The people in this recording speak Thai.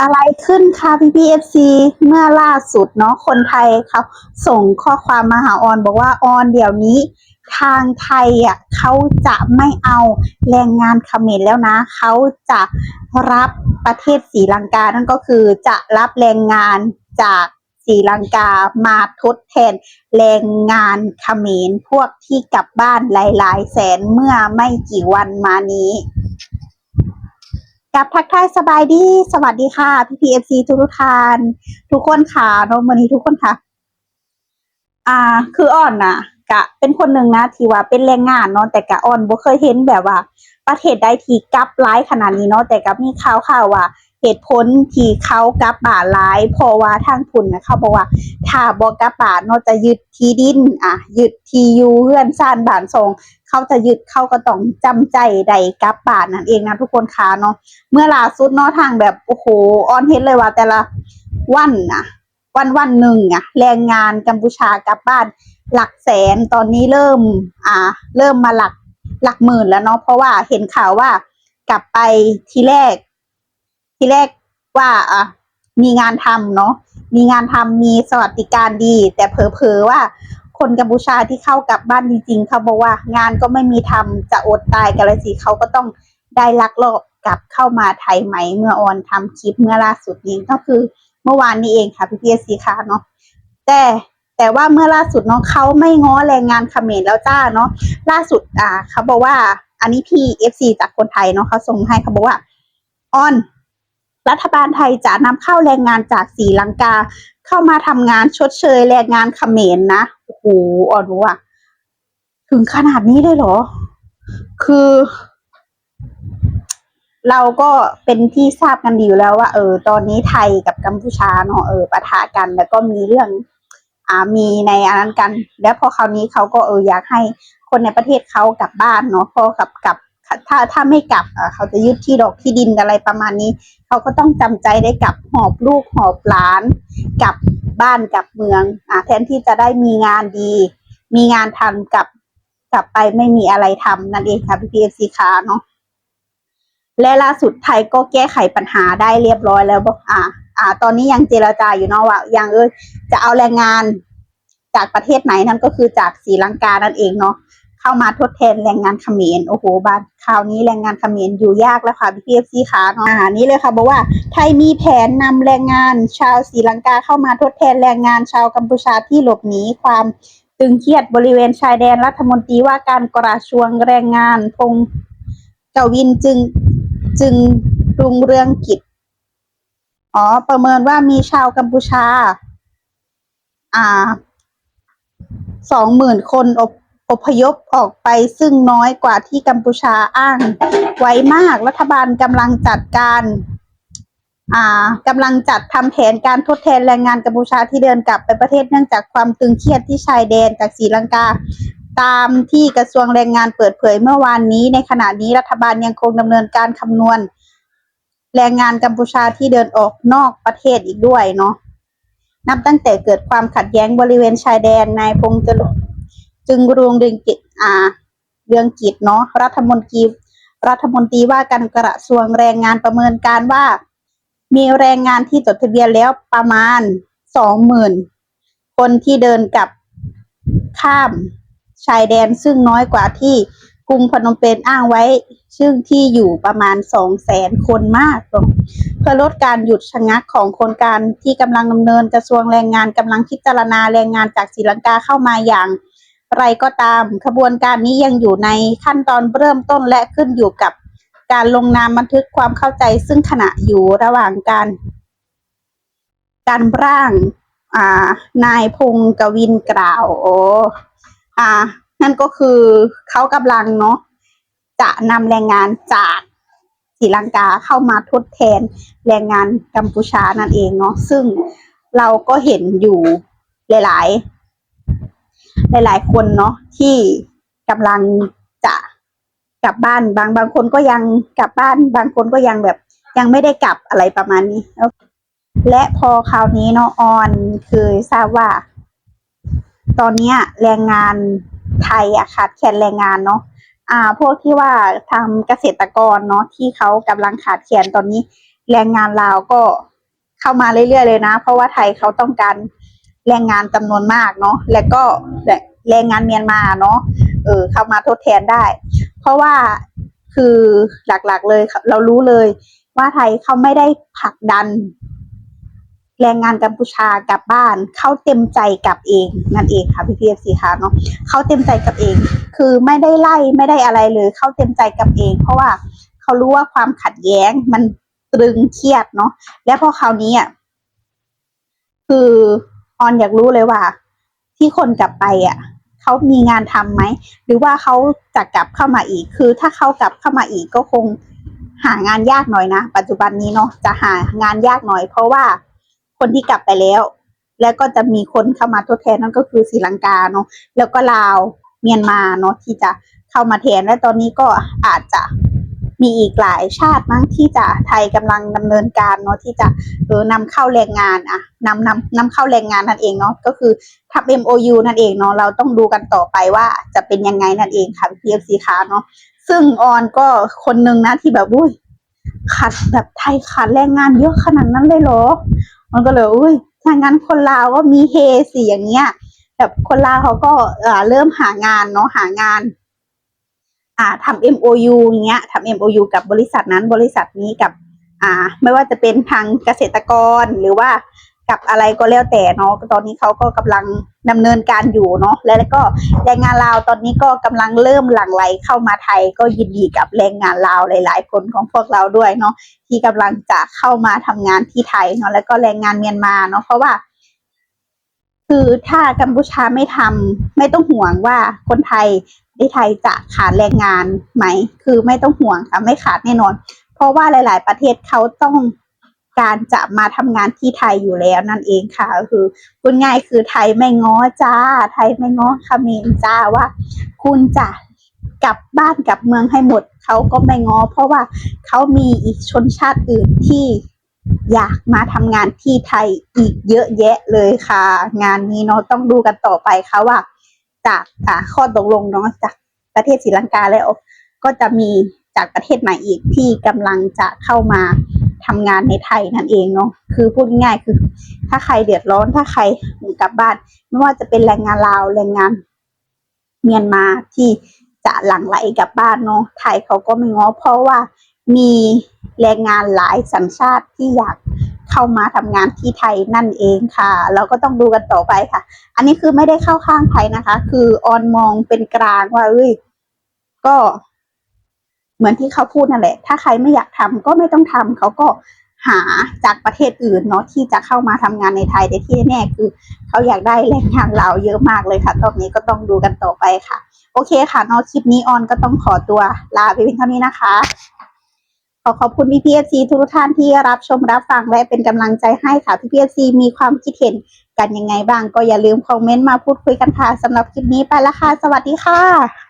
อะไรขึ้นคะพี่พีเอฟซีเมื่อล่าสุดเนาะคนไทยเขาส่งข้อความมาหาออนบอกว่าออนเดี๋ยวนี้ ทางไทยอะเขาจะไม่เอาแรงงานเขมรแล้วนะ เขาจะรับประเทศศรีลังกานั่นก็คือจะรับแรงงานจากศรีลังกามาทดแทนแรงงานเขมรพวกที่กลับบ้านหลาย ๆ แสนเมื่อไม่กี่วันมานี้ กับทักทายสบายดี สวัสดีค่ะ พี่พีเอฟซีทุกทุกท่าน ทุกคนค่ะเน้องวันนี้ทุกคนค่ะ อ่า คืออ่อนนะกะ เป็นคนหนึ่งนะที่ว่าเป็นแรงงานเนาะแต่กะอ่อนบ่เคยเห็นแบบว่า ประเทศใดที่กลับร้ายขนาดนี้เนาะแต่ก็มีข่าวข่าวว่า เหตุผลที่เขากลับบ้านร้ายเพราะว่าทางทุนนะเขาบอกว่า ถ้าบ่กลับบ้านเนาะจะยึดที่ดินอะยึดที่อยู่เฮือนซ่านบ้านทรงเขาจะยึดเขาก็ต้องจำใจใดกลับบ้านนั่นเองนะทุกคนคะเนาะเมื่อล่าสุดเนาะทางแบบโอ้โหออนเห็นเลยว่าแต่ละวันนะวันวันหนึ่งอะแรงงานกัมพูชากลับบ้านหลักแสนตอนนี้เริ่ม อ่า เริ่มมาหลักหลักหมื่นแล้วเนาะเพราะว่าเห็นข่าวว่ากลับไปทีแรก ทีแรกว่าอะมีงานทำเนาะมีงานทำมีสวัสดิการดี แต่เผลอๆว่า คนกัมพูชาที่เข้ากลับบ้านจริงๆเขาบอกว่า งานก็ไม่มีทำจะอดตายกันเลยสิเขาก็ต้องได้ลักลอบกลับเข้ามาไทยไหมเมื่อออนทำคลิปเมื่อล่าสุดนี้ก็คือเมื่อวานนี้เองค่ะพี่พีเอซีค่ะเนาะแต่แต่ว่าเมื่อล่าสุดเนาะเขาไม่ง้อแรงงานเขมรแล้วจ้าเนาะล่าสุดอ่าเขาบอกว่า อันนี้พี่เอฟซีจากคนไทยเนาะเขาส่งให้เขาบอกว่าออน รัฐบาลไทยจะนำเข้าแรงงานจากศรีลังกา เข้ามาทำงานชดเชยแรงงานเขมรนะโอ้โหออนรู้ว่าถึงขนาดนี้เลยเหรอ คือ เราก็เป็นที่ทราบกันดีอยู่แล้วว่า เออ ตอนนี้ไทยกับกัมพูชาเนาะเออปะทะกันแล้วก็มีเรื่อง อ่ามีในอันนั้นกัน แล้วพอคราวนี้เขาก็เอออยากให้คนในประเทศเขากลับบ้านเนาะพอกลับกลับ ถ้าถ้าไม่กลับเขาจะยึดที่ดอกที่ดินอะไรประมาณนี้ เขาก็ต้องจำใจได้กลับหอบลูกหอบหลานกลับบ้านกลับเมืองอแทนที่จะได้มีงานดี มีงานทำกลับกลับไปไม่มีอะไรทำนั่นเองค่ะพี่พีเอฟซีคาเนาะและล่าสุดไทยก็แก้ไขปัญหาได้เรียบร้อยแล้วบอกอ่า อ่า ตอนนี้ยังเจรจาอยู่เนาะว่ายังเออจะเอาแรงงานจากประเทศไหนนั่นก็คือจากศรีลังกานั่นเองเนาะ เข้ามาทดแทนแรงงานเขมรโอ้โหบ้านคราวนี้แรงงานเขมรอยู่ยากแล้วค่ะพี่พีเอฟซีขาเนาะอ่านี่เลยค่ะบอกว่าไทยมีแผนนำแรงงานชาวศรีลังกาเข้ามาทดแทนแรงงานชาวกัมพูชาที่หลบหนีความตึงเครียดบริเวณชายแดนรัฐมนตรีว่าการกระทรวงแรงงานพงศ์กวินจึงจึงรุงเรืองกิจอ๋อ ประเมินว่ามีชาวกัมพูชา อ่าสองหมื่นคนอพ อพยพออกไปซึ่งน้อยกว่าที่กัมพูชาอ้างไว้มาก รัฐบาลกำลังจัดการกำลังจัดทำแผนการทดแทนแรงงานกัมพูชาที่เดินกลับไปประเทศเนื่องจากความตึงเครียดที่ชายแดนจากศรีลังกา ตามที่กระทรวงแรงงานเปิดเผยเมื่อวานนี้ ในขณะนี้รัฐบาลยังคงดำเนินการคำนวณ แรงงานกัมพูชาที่เดินออกนอกประเทศอีกด้วยเนาะนับตั้งแต่เกิดความขัดแย้งบริเวณชายแดนนายพงษ์จร จึงรุงเรืองกิจอ่าเรืองกิจเนาะรัฐมนตรีรัฐมนตรีว่าการกระทรวงแรงงานประเมินการว่า มีแรงงานที่จดทะเบียนแล้วประมาณสองหมื่นคนที่เดินกับข้ามชายแดนซึ่งน้อยกว่าที่กรุงพนมเปญอ้างไว้ ซึ่งที่อยู่ประมาณสองแสนคนมากเพื่อลดการหยุดชะงักของโครงการที่กำลังดำเนินกระทรวงแรงงานกำลังพิจารณาแรงงานจากศรีลังกาเข้ามาอย่าง ไรก็ตาม ขบวนการนี้ยังอยู่ในขั้นตอนเริ่มต้นและขึ้นอยู่กับการลงนามบันทึกความเข้าใจ ซึ่งขณะอยู่ระหว่างการ การร่างานายพงศ์กวินกล่าวโอ้อ่า นั่นก็คือเขากำลังเนาะจะนำแรงงานจากศรีลังกาเข้ามาทดแทนแรงงานกัมพูชานั่นเองเนาะซึ่งเราก็เห็นอยู่หลาย ๆ หลาย ๆ คนเนาะที่กำลังจะกลับบ้านบางบางคนก็ยังกลับบ้าน บางคนก็ยังแบบยังไม่ได้กลับอะไรประมาณนี้ และพอคราวนี้เนาะออนคือทราบว่า ตอนเนี้ยแรงงานไทยอะขาดแคลนแรงงานเนาะอ่า พวกที่ว่าทำเกษตรกรเนาะที่เขากำลังขาดแคลนตอนนี้ แรงงานลาวก็เข้ามาเรื่อยๆเลยนะ เพราะว่าไทยเขาต้องการ แรงงานจำนวนมากเนาะและก็แรงงานเมียนมาเนาะเออเข้ามาทดแทนได้ เพราะว่าคือหลักๆเลยเรารู้เลยว่าไทยเขาไม่ได้ผลักดัน แรงงานกัมพูชากลับบ้านเขาเต็มใจกลับเองนั่นเองค่ะพี่พีเอฟซีค่ะเนาะเขาเต็มใจกลับเอง คือไม่ได้ไล่ไม่ได้อะไรเลยเขาเต็มใจกลับเอง เพราะว่าเขารู้ว่าความขัดแย้งมันตรึงเครียดเนาะและพอคราวนี้อะคือ ออนอยากรู้เลยว่า ที่คนกลับไปอะเขามีงานทำไหม หรือว่าเขาจะกลับเข้ามาอีก คือถ้าเขากลับเข้ามาอีกก็คงหางานยากหน่อยนะ ปัจจุบันนี้เนาะจะหางานยากหน่อย เพราะว่าคนที่กลับไปแล้ว แล้วก็จะมีคนเข้ามาทดแทนนั่นก็คือศรีลังกาเนาะแล้วก็ลาวเมียนมาเนาะที่จะเข้ามาแทนและตอนนี้ก็อาจจะ มีอีกหลายชาติมั้งที่จะไทยกำลังดำเนินการเนาะที่จะเออนำเข้าแรงงานอะนำนำนำเข้าแรงงานนั่นเองเนาะก็คือทำ MOU นั่นเองเนาะเราต้องดูกันต่อไปว่าจะเป็นยังไงนั่นเองค่ะ PFC ค่ะเนาะซึ่งออนก็คนหนึ่งนะที่แบบอุ้ยขาดแบบไทยขาดแรงงานเยอะขนาดนั้นเลยเหรอ มันก็เลยอุ้ยถ้างั้นคนลาวก็มีเฮสิอย่างเงี้ยแบบคนลาวเขาก็เอ่อเริ่มหางานเนาะหางาน อ่าทำ MOU อย่างเงี้ยทำ MOU กับบริษัทนั้นบริษัทนี้กับอ่าไม่ว่าจะเป็นทางเกษตรกรหรือว่ากับอะไรก็แล้วแต่เนาะตอนนี้เขาก็กำลังดำเนินการอยู่เนาะแล้วก็แรงงานลาวตอนนี้ก็กำลังเริ่มหลั่งไหลเข้ามาไทย ก็ยินดีกับแรงงานลาวหลาย ๆ คนของพวกเราด้วยเนาะที่กำลังจะเข้ามาทำงานที่ไทยเนาะแล้วก็แรงงานเมียนมาเนาะเพราะว่า คือถ้ากัมพูชาไม่ทำไม่ต้องห่วงว่าคนไทย ในไทยจะขาดแรงงานไหม คือไม่ต้องห่วงค่ะ ไม่ขาดแน่นอน เพราะว่าหลาย ๆ ประเทศเขาต้องการจะมาทำงานที่ไทยอยู่แล้วนั่นเองค่ะคือพูดง่ายคือไทยไม่ง้อจ้า ไทยไม่ง้อเขมรจ้าว่า คุณจะกลับบ้านกลับเมืองให้หมดเขาก็ไม่ง้อ เพราะว่าเขามีอีกชนชาติอื่นที่อยากมาทำงานที่ไทยอีกเยอะแยะเลยค่ะ งานนี้เนาะต้องดูกันต่อไปค่ะว่า จากอ่าข้อตกลงเนาะจากประเทศศรีลังกาแล้ว ก็จะมีจากประเทศไหนอีกที่กำลังจะเข้ามาทำงานในไทยนั่นเองเนาะคือพูดง่ายคือ ถ้าใครเดือดร้อนถ้าใครกลับบ้าน ไม่ว่าจะเป็นแรงงานลาวแรงงานเมียนมาที่จะหลั่งไหลกลับบ้านเนาะไทยเขาก็ไม่ง้อเพราะว่ามีแรงงานหลายสัญชาติที่อยาก เข้ามาทำงานที่ไทยนั่นเองค่ะ เราก็ต้องดูกันต่อไปค่ะ อันนี้คือไม่ได้เข้าข้างไทยนะคะ คือออนมองเป็นกลางว่าเอ้ยก็ เหมือนที่เขาพูดนั่นแหละ ถ้าใครไม่อยากทำก็ไม่ต้องทำเขาก็หาจากประเทศอื่นเนาะที่จะเข้ามาทำงานในไทยแต่ที่แน่คือ เขาอยากได้แรงงานเราเยอะมากเลยค่ะตอนนี้ก็ต้องดูกันต่อไปค่ะ โอเคค่ะนาะคลิปนี้ออนก็ต้องขอตัวลาไปเพียงเท่านี้นะคะ ขอขอบคุณพี่พีเอฟซีทุกท่านที่รับชมรับฟังและเป็นกำลังใจให้ค่ะพี่พีเอฟซีมีความคิดเห็นกันยังไงบ้างก็อย่าลืมคอมเมนต์มาพูดคุยกันค่ะสำหรับคลิปนี้ไปละค่ะ สวัสดีค่ะ